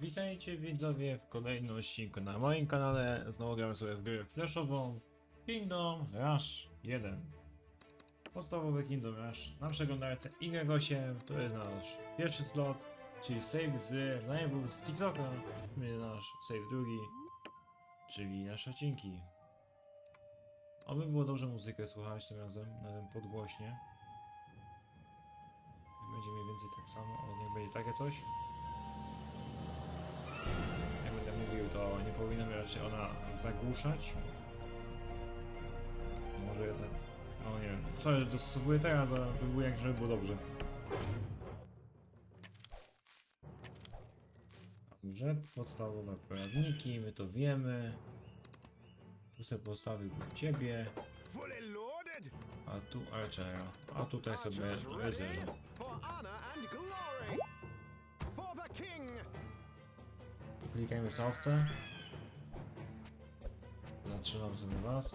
Witajcie widzowie w kolejnym odcinku na moim kanale. Znowu gramy sobie w grę flashową Kingdom Rush 1. Podstawowy Kingdom Rush na przeglądarce Y8. To jest nasz pierwszy slot, czyli save z live'ów z TikToka. My nasz save drugi, czyli nasze odcinki. Oby było dobrze muzykę słuchać tym razem, na tym podgłośnie. Będzie mniej więcej tak samo, o niech będzie takie coś. Powinna raczej ona zagłuszać. Może jednak, no nie wiem, co dostosowuję teraz, a by było jak żeby było dobrze. Dobrze, podstawowe poradniki, my to wiemy. Tu sobie postawił ciebie, a tu Archera, a tutaj sobie king. Klikajmy sobie owce. Zatrzymam sobie was.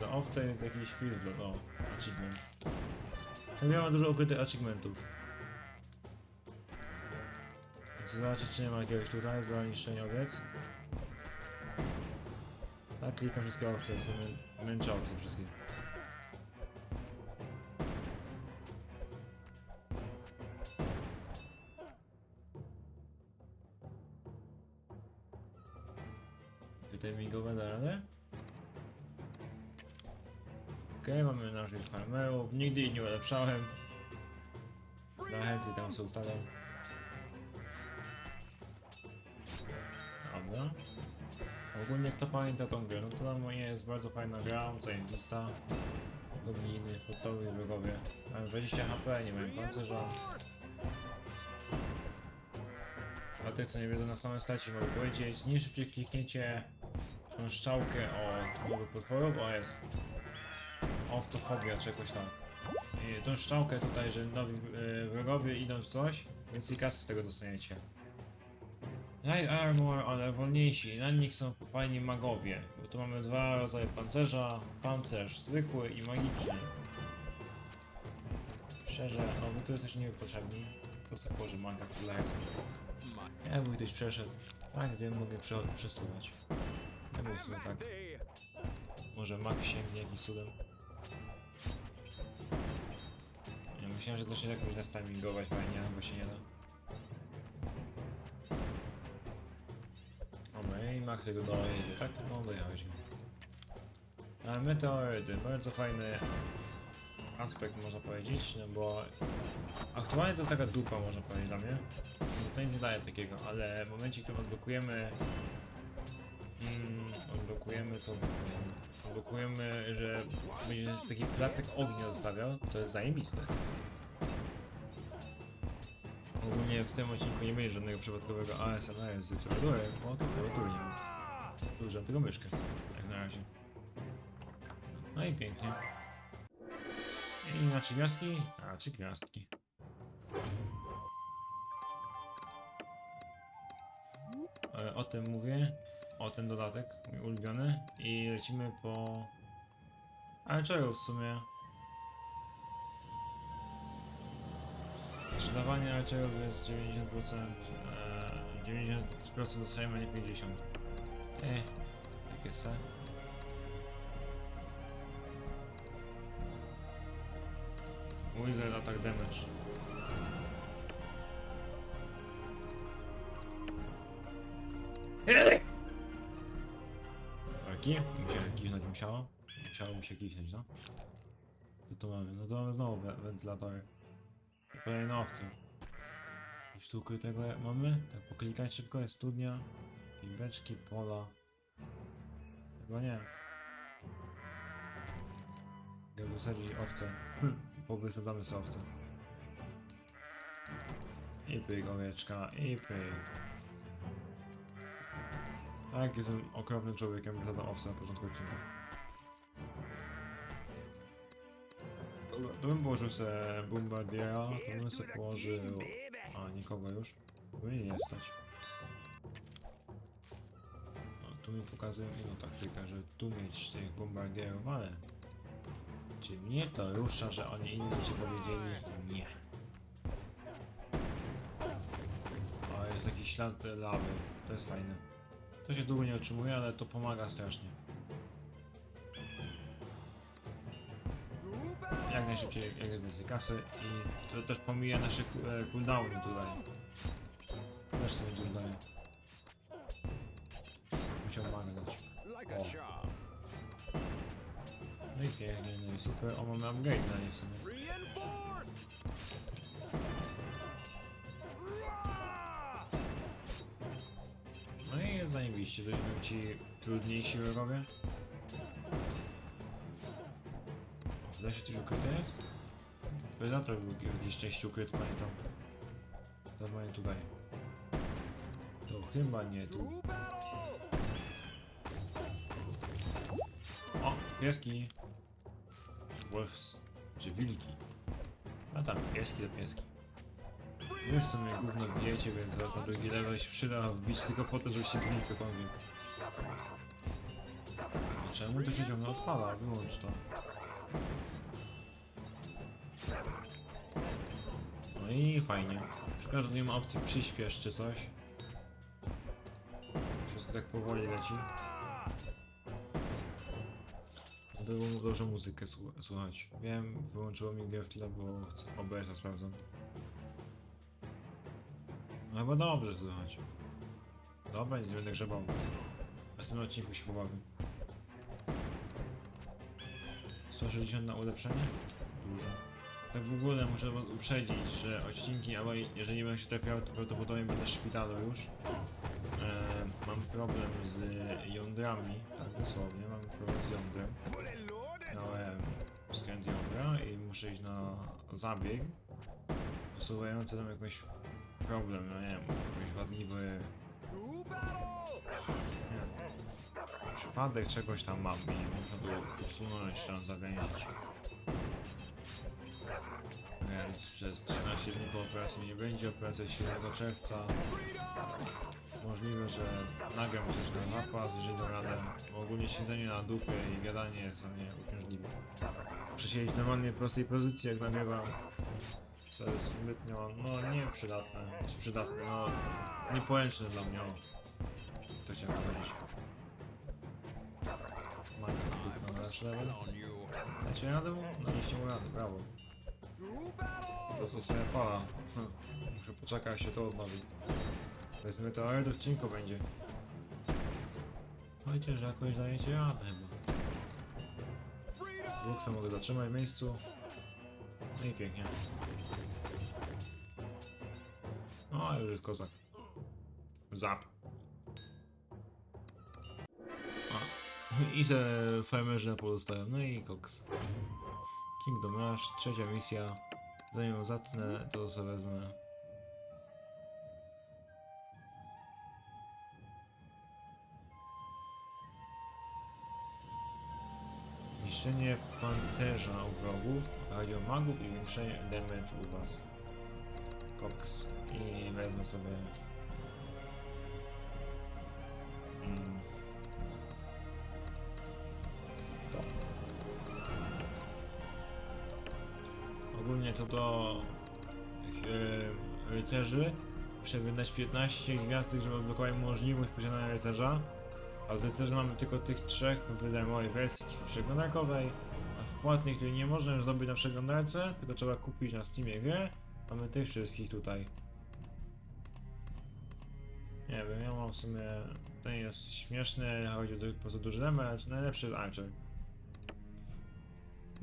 Za owce jest jakiś dla o, achievement. Ja miałem dużo ukrytych achievementów. Chcę zobaczyć czy nie ma jakiegoś tutaj za niszczenie owiec. Tak, klikam wszystkie owce, są mę- męczę Timingowe da radę? Okej, mamy naszych farmerów. Nigdy ich nie ulepszałem. Dla chętnie tam sobie ustawiam. Dobra. Ogólnie kto pamięta tą grę, no to dla mnie jest bardzo fajna gra, zajebista. Gobliny, podstawowi wrogowie. Mają 20 HP, nie mają pancerza. Tych co nie wiedzą na samym starcie mogę powiedzieć, nie szybciej klikniecie tą strzałkę od nowych potworów, o jest oktofobia czy jakoś tam. I tą strzałkę tutaj, że nowi e, wrogowie idą w coś, więcej kasy z tego dostaniecie. Light Armor, ale wolniejsi, na nich są fajni magowie, bo tu mamy dwa rodzaje pancerza, pancerz zwykły i magiczny. Szczerze, no wy tu jesteście niepotrzebni, to sobie położę maga, który lecę. Jakby ktoś przeszedł, tak wiem, mogę prze przesuwać. Ja bym tak, może mag sięgnie jakiś cudem. Ja myślałem, że to się jakoś da timingować fajnie, bo się nie da. Dobra, i mag tego dojedzie, tak? No dojechałeś. A meteoryty, bardzo fajny aspekt można powiedzieć, no bo aktualnie to jest taka dupa można powiedzieć dla mnie. To nic nie daje takiego, ale w momencie, którym odblokujemy mm, odblokujemy co odblokujemy? Że będzie taki placek ognia zostawiał, to jest zajebiste. Ogólnie w tym odcinku nie będzie żadnego przypadkowego ASMR z klawiatury, bo tu klawiatury nie ma. Tu używam tylko myszkę, jak na razie. No i pięknie. I na trzy gwiazdki? A, trzy gwiazdki. E, O tym mówię, o ten dodatek, mój ulubiony. I lecimy po... Ale czego w sumie? Sprzedawanie Archerów jest 90%, e, 90% dostajemy, nie 50%. Eh, jakie se? Wizard attack damage. Jaki? Musiałem kichnąć, musiało? Musiało mi się kichnąć, no. Co tu mamy? No to znowu we- wentylatory. Kolejne owce. Coś tu ukrytego mamy? Tak poklikać szybko, jest studnia. I pola. Chyba nie. Jak wysadzić owce. Powysadzamy sobie owce. I pyk, owieczka, i pyk. Tak, jestem okropnym człowiekiem, wysadzam owce na początku odcinka. Dobra, To bym położył sobie bombardiera, to bym sobie położył... A, nikogo już? Powinien nie stać. No, tu mi pokazują inną taktykę, że tu mieć tych bombardierów, ale... Czy mnie to rusza, że oni inni ci powiedzieli nie. O, jest jakiś ślad lawy. To jest fajne. To się długo nie otrzymuje, ale to pomaga strasznie. Jak najszybciej, jak najwięcej kasy i to też pomija nasze e, cooldowny tutaj. Też sobie dużo daje. Musiał a O. i pięknie, no i super. O, mamy upgrade na nie w sumie. Reinforce. Rah! No i jest zajebiście, to będą ci trudniejsi wrogowie. Da się coś ukryte jest? Predator był w jakiejś części ukryty, pamiętam. Normalnie tutaj. To chyba nie tu. O, pieski. Wolves. Czy wilki. A tam, pieski to pieski. Wy w sumie gówno bijecie, więc was na drugi level się przyda wbić tylko po to, żebyście bili cokolwiek. A czemu to się ciągle odpala? Wyłącz to. No i fajnie. Szkoda, że nie ma opcji przyspiesz czy coś. Wszystko tak powoli leci. Mu dobrze muzykę słu- słuchać. Wiem, wyłączyło mi grę w tle, bo OBS-a sprawdzam. No chyba dobrze słychać. Dobra, nic będę grzebał. W następnym odcinku się pobawię. 160 na ulepszenie? Dużo. Tak w ogóle muszę was uprzedzić, że odcinki, ale jeżeli nie będę się trafiał, to prawdopodobnie będę w szpitalu już. E, mam problem z jądrami, tak dosłownie, mam problem z jądrem. Miałem skręt jądra i muszę iść na zabieg usuwający tam jakiś problem, no nie wiem, jakiś wadliwy nie przypadek czegoś tam mam i muszę to usunąć, tam zawęzić. Więc przez 13 dni po operacji nie będzie, operacja 7 czerwca. Możliwe, że nagram coś na zapas, jeżeli dam radę. Bo ogólnie siedzenie na dupie i gadanie dla mnie uciążliwe. Muszę siedzieć w prostej pozycji, jak nagrywam. Co jest zbytnio, no nie przydatne, czy przydatne, no nieporęczne dla mnie. To chciałem powiedzieć. Maga zbytna na nasz level. Znacie radę? No nie mu rady, brawo. Po prostu sobie fala. Hm. Muszę poczekać, się to odnowi. Powiedzmy to, ale odcinku będzie. Chodźcie, że jakoś dajecie radę chyba. Dwóch mogę zatrzymać w miejscu. No i pięknie. No, już jest kozak. Zap. A. I se farmerzy na pozostają. No i koks. Kingdom Rush, trzecia misja. Zanim ją zatnę, to sobie wezmę. Niszczenie pancerza u wrogów, radio magów i zwiększenie damage u was. Cox. I wezmę sobie... co do e, rycerzy, muszę wydać 15 gwiazdek, żeby odblokować możliwość posiadania rycerza. A z rycerzy mamy tylko tych trzech w wydamowej wersji przeglądarkowej, a w płatnej, której nie można już zdobyć na przeglądarce, tylko trzeba kupić na Steamie grę, mamy tych wszystkich tutaj. Nie wiem, ja mam w sumie... Ten jest śmieszny, chodzi o po prostu duży damage, najlepszy jest Archer.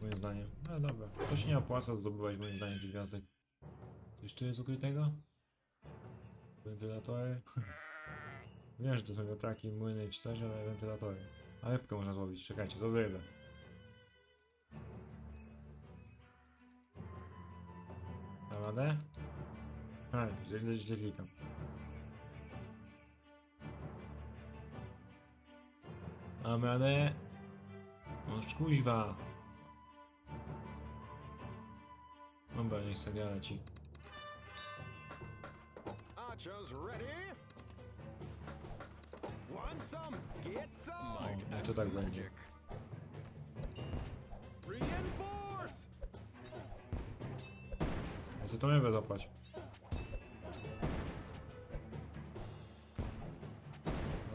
Moim zdaniem. No dobra, to się nie opłaca zdobywać moim zdaniem tych gwiazdek. Coś tu jest ukrytego? Wentylatory? Wiem, że to są wiatraki, młyny czy coś, ale wentylatory. A rybkę można złowić, czekajcie, to rybę. Na radę? A, źle, źle klikam. Mam radę? Oż kuźwa. Dobra, niech sobie leci. Archers ready? Want some? Get some. O, niech to tak będzie. Reinforce. Ja chcę tą rybę zapłać.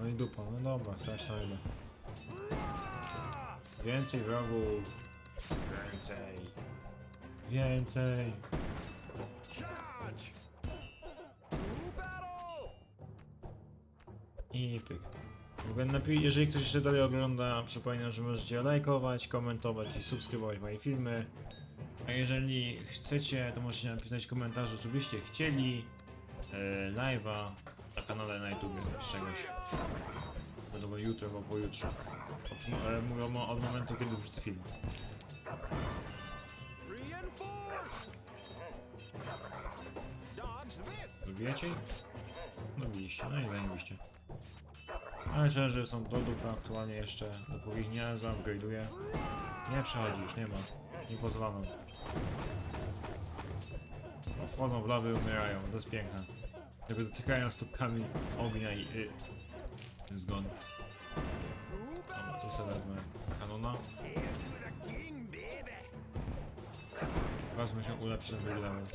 No i dupa, no dobra, stać tam idę. Więcej wrogów. Więcej. Więcej. I pyk. W ogóle napi- jeżeli ktoś jeszcze dalej ogląda, przypominam, że możecie lajkować, komentować i subskrybować moje filmy. A jeżeli chcecie, to możecie napisać w komentarzu, co byście chcieli e, live'a na kanale na YouTube z czegoś. Wiadomo jutro albo pojutrze. Od, ale mówię o- od momentu, kiedy wrzucę film. This! Lubicie? Lubiliście, no i zajebiście. Ale szczerze, są do dupy aktualnie jeszcze, dopóki ich nie zaupgrade'uję. Nie przechodzi już, nie ma. Nie pozwalam. No, Wchodzą w lawy i umierają, to jest piękne. Tylko dotykają stópkami ognia i y, zgon. Dobra, tu sobie wezmę kanona. Wezmę się ulepszy level.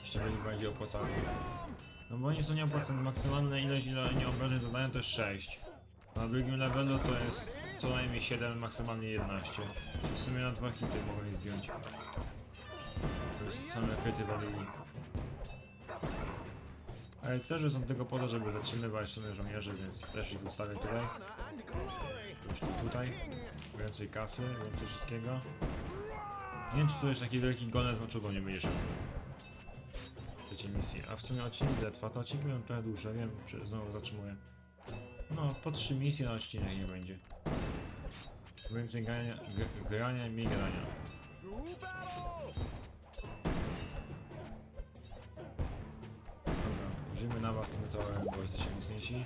Jeszcze będzie bardziej opłacalny. No bo oni są nieopłacalne. Maksymalna ilość ile zadają to jest 6. Na drugim levelu to jest co najmniej 7, maksymalnie 11. W sumie na dwa hity mogą je zdjąć. To jest same kryty walili. Ale cerze są tylko po to, żeby zatrzymywać stronę żołnierzy, więc też ich ustawię tutaj. Już tu, tutaj. Więcej kasy, więcej wszystkiego. Nie wiem, czy tu jest taki wielki golem z maczugą nie będziesz trzeciej misji. A w sumie odcinek ile trwa? To odcinki będą trochę dłuższe, wiem, że znowu zatrzymuję. No, po trzy misje na odcinek nie będzie. Więcej grania, gr- grania i grania. Dobra, użyjmy na was tym torem, bo jesteście mocniejsi.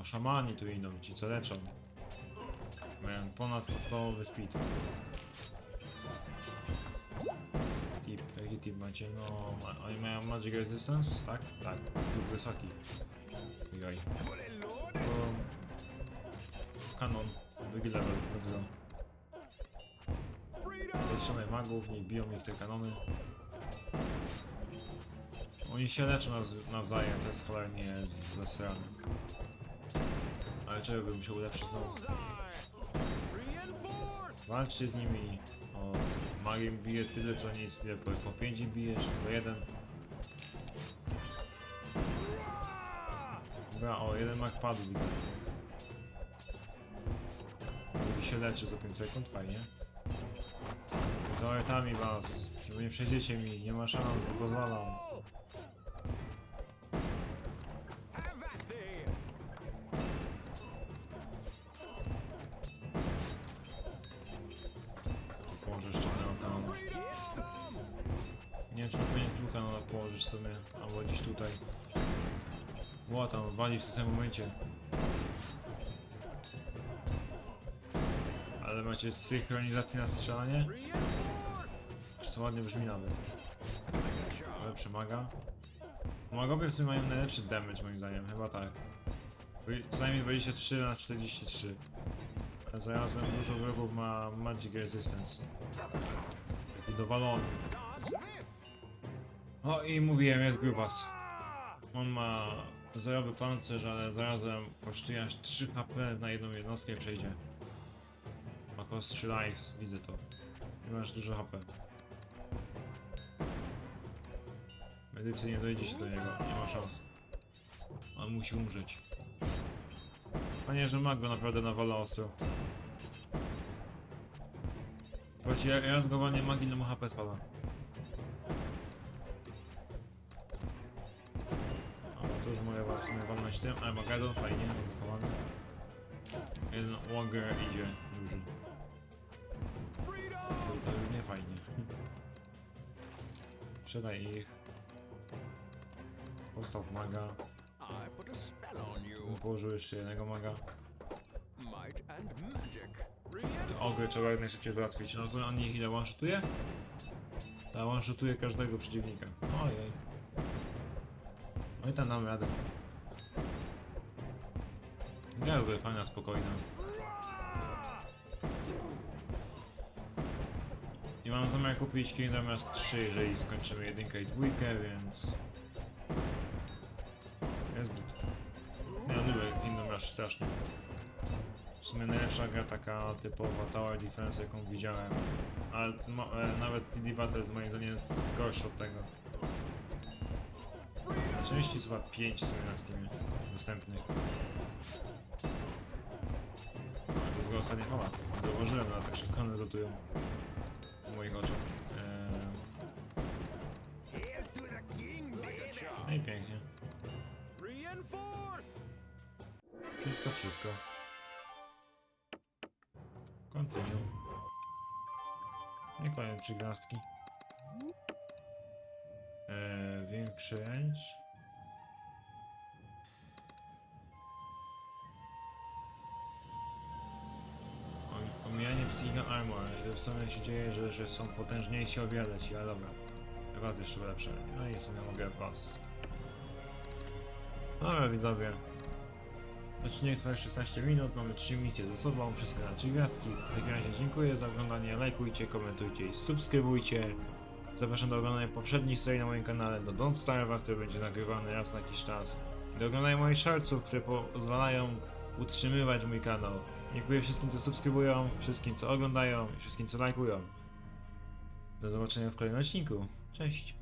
O, szamani tu idą, ci co leczą. Mają ponad podstawowy speed. Tip macie? No, oni mają magic resistance? Tak? Tak, lub wysoki. Loaded! Um, kanon, drugi level. Freedom! Zatrzymaj magów, niech biją ich te kanony. Oni się leczą nawzajem, to jest cholernie z- zesrane. Ale czego bym się ulepszyć znowu? Walczcie z nimi. O, magiem bije tyle co nic, ile po, po 5 bijesz, po jeden. Dobra, o, jeden mag padł, widzę. Drugi się leczy za 5 sekund, fajnie. Teoretami was, nie przejdziecie mi, nie ma szans, nie pozwalam. W tym samym momencie. Ale macie synchronizację na strzelanie? Czy to ładnie brzmi nawet. Lepsze maga. Magowie w sumie mają najlepszy damage moim zdaniem, chyba tak. Co najmniej 23 na 43. A zarazem dużo wrogów ma Magic Resistance. Taki dowalony. O i mówiłem, jest grubas. On ma zerowy pancerz, ale zarazem kosztuje aż 3 HP na jedną jednostkę przejdzie. Ma cost 3 lives, widzę to. Nie masz dużo HP. Medycy nie dojdzie się do niego, nie ma szans. On musi umrzeć. Panie, że mag go naprawdę nawala ostro. Słuchajcie, ja, ja zgowanie magii na HP spada. Was sobie walnąć tym, ale Magedon fajnie, wychowany. Jeden Łogger idzie duży. To, już nie fajnie. Sprzedaj ich. Postaw maga. Położył jeszcze jednego maga. Te ogry trzeba jak najszybciej załatwić. No co on ich ile one-shotuje? Ta one-shotuje każdego przeciwnika. Ojej. No i tam dam radę. Nie, to fajna, spokojna. I mam zamiar kupić Kingdom Hearts 3, jeżeli skończymy jedynkę i dwójkę, więc... Jest git. aż strasznie. W sumie najlepsza gra taka typowa Tower Defense jaką widziałem. Ale e, nawet TD Battles moim zdaniem jest gorszy od tego. Części chyba 5 w sumie na Steamie dostępnych. Długo ostatnio chowa. Zauważyłem, ale tak szybko one rotują. W moich oczach. Eee, no i pięknie. Wszystko, wszystko. Continue. I kolejne trzy gwiazdki. Eee, większy range. O- Omijanie Psychical Armor. W sumie się dzieje, że, że są potężniejsi o wiele ci, ale dobra. Was jeszcze lepsze. No i w sumie mogę was. Dobra widzowie. Odcinek trwa 16 minut, mamy 3 misje ze sobą, wszystko na 3 gwiazdki. W takim razie dziękuję za oglądanie, lajkujcie, komentujcie i subskrybujcie. Zapraszam do oglądania poprzednich serii na moim kanale, do Don't Starve'a, który będzie nagrywany raz na jakiś czas. I do oglądania moich shortsów, które pozwalają utrzymywać mój kanał. Dziękuję wszystkim, co subskrybują, wszystkim, co oglądają i wszystkim, co lajkują. Do zobaczenia w kolejnym odcinku. Cześć!